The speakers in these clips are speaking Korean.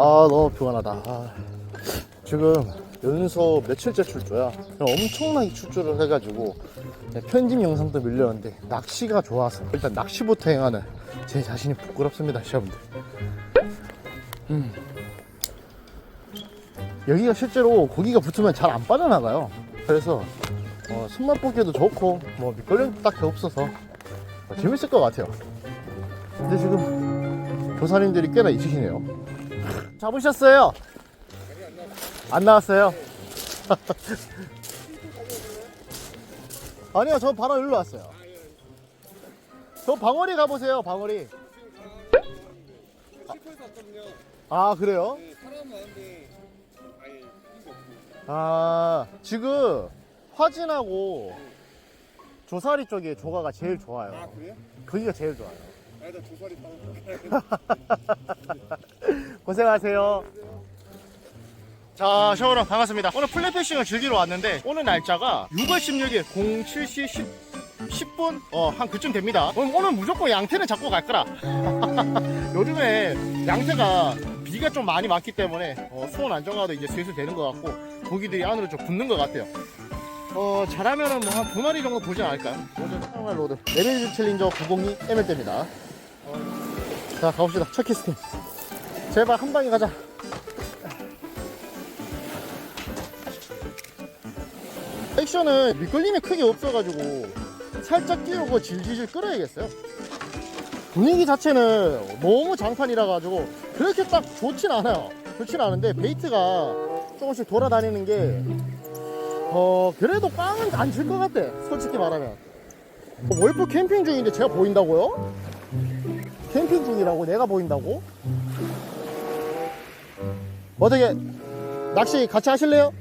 아 너무 피곤하다. 아, 지금 연소 며칠째 출조야. 엄청나게 출조를 해가지고 네, 편집 영상도 밀렸는데 낚시가 좋아서 일단 낚시부터 행하는 제 자신이 부끄럽습니다 시험들. 음. 여기가 실제로 고기가 붙으면 잘 안 빠져나가요. 그래서 어, 손맛 보기에도 좋고 뭐 밑걸림도 딱히 없어서 어, 재밌을 것 같아요. 근데 지금 조사님들이 꽤나 있으시네요 잡으셨어요? 안 나왔어요? 아니요 저 바로 일로 왔어요 저 방어리 가보세요 방어리 왔거든요. 아 그래요? 아 지금 화진하고 조사리 쪽에 조가가 제일 좋아요 아 그래요? 거기가 제일 좋아요 조사리 타고. 고생하세요. 자, 샤오랑 반갑습니다. 오늘 플랫패싱을 즐기러 왔는데 오늘 날짜가 6월 16일 07시 10, 10분 어, 한 그쯤 됩니다. 오늘, 오늘 무조건 양태는 잡고 갈 거라. 요즘에 양태가 비가 좀 많이 많기 때문에 어, 수온 안정화도 이제 슬슬 되는 것 같고 고기들이 안으로 좀 붙는 것 같아요. 어, 잘하면은 뭐 한 두 마리 정도 보지 않을까요? 오늘 상말 로드 레벨 챌린저 902 ML대입니다. 자, 가봅시다. 첫 키스팅. 제발 한 방에 가자. 액션은 밑걸림이 크게 없어가지고 살짝 띄우고 질질질 끌어야겠어요. 분위기 자체는 너무 장판이라 가지고 그렇게 딱 좋진 않아요. 좋진 않은데 베이트가 조금씩 돌아다니는 게 어, 그래도 꽝은 안칠것 같아. 솔직히 말하면. 어, 월프 캠핑 중인데 제가 보인다고요? 캠핑 중이라고 내가 보인다고? 어떻게 낚시 같이 하실래요?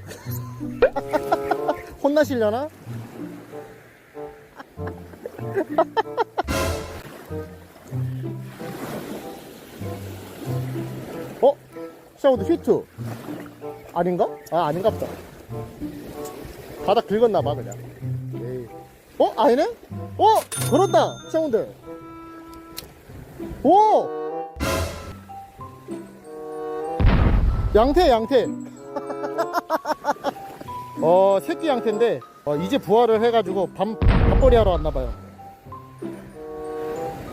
혼나시려나? 어? 샤우드 휘트 아닌가? 아 아닌가 보다 바닥 긁었나봐 그냥 에이. 어? 아니네? 어? 그렇다 샤우드 오! 양태 양태. 어 새끼 양태인데 어, 이제 부화를 해가지고 밤, 밥벌이 하러 왔나봐요.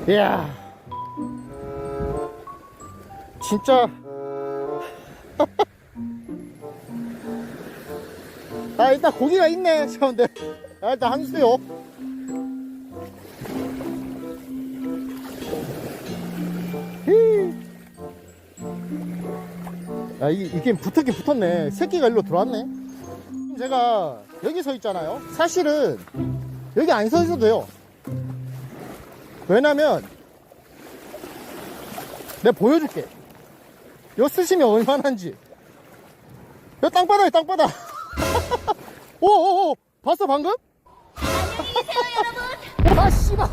이야. 진짜. 아 일단 고기가 있네 시원들. 아, 일단 한 수요 아, 이, 이게 붙었긴 붙었네. 새끼가 일로 들어왔네. 지금 제가 여기 서 있잖아요. 사실은 여기 안 서 있어도 돼요. 왜냐면 내가 보여줄게. 요 쓰심이 얼마나인지. 요 땅바닥에 땅바닥. 오오오 봤어 방금? 아 씨발.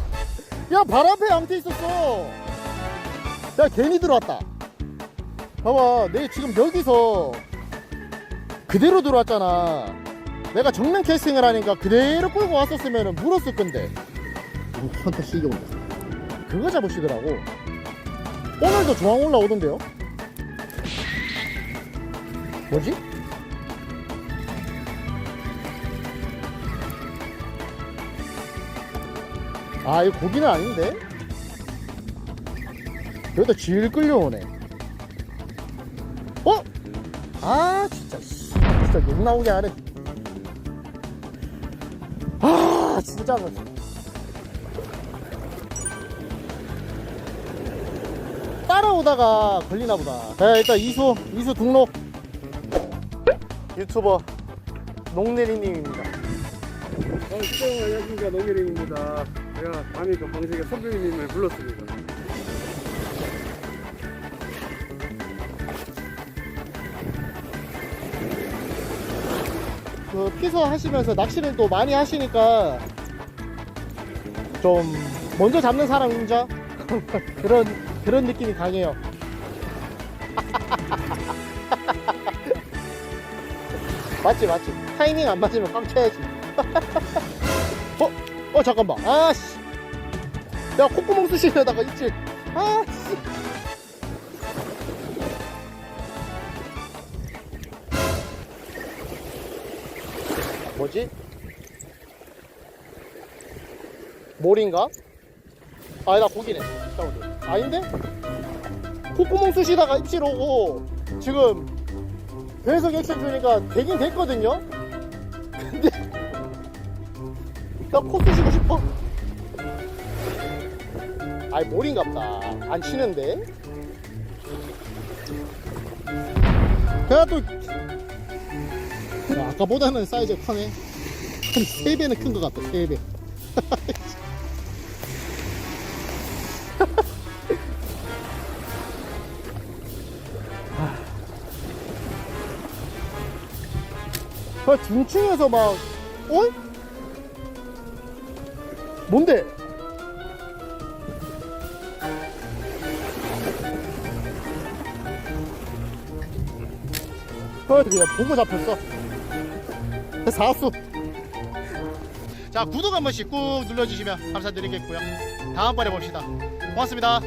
야발 앞에 양태 있었어. 야 괜히 들어왔다. 봐봐, 내 지금 여기서 그대로 들어왔잖아. 내가 정면 캐스팅을 하니까 그대로 끌고 왔었으면 물었을 건데. 오, 한타 시게 온다. 그거 잡으시더라고. 오늘도 중앙 올라오던데요? 뭐지? 아, 이거 고기는 아닌데? 여기다 질 끌려오네. 어? 아 진짜 씨, 진짜 욕 나오게 하네 아 진짜 뭐 따라오다가 걸리나 보다 자 일단 이수 이수 등록 유튜버 농내리님입니다 어, 시청 안녕하십니까 노기림입니다. 제가 감히 그 방송에 선배님을 불렀습니다. 그 피서 하시면서 낚시를 또 많이 하시니까 좀 먼저 잡는 사람 인정 그런 그런 느낌이 강해요. 맞지 맞지 타이밍 안 맞으면 깜 쳐야지. 어? 어 잠깐만 아씨 야 콧구멍 쑤시려다가 있지 아씨 뭐지? 몰인가? 아니다 고기네 잠깐만 아닌데? 콧구멍 쑤시다가 입질 오고 지금 배속 액션 주니까 되긴 됐거든요? 근데 나코 쑤시고 싶어 아이 몰인갑다 안 치는데 그래 도 아까보다는 사이즈가 크네 한 3배는 큰 것 같다 3배 그 중층에서 막 어? 뭔데? 그 그냥 보고 잡혔어 사수. 자 구독 한 번씩 꾹 눌러주시면 감사드리겠고요. 다음번에 봅시다. 고맙습니다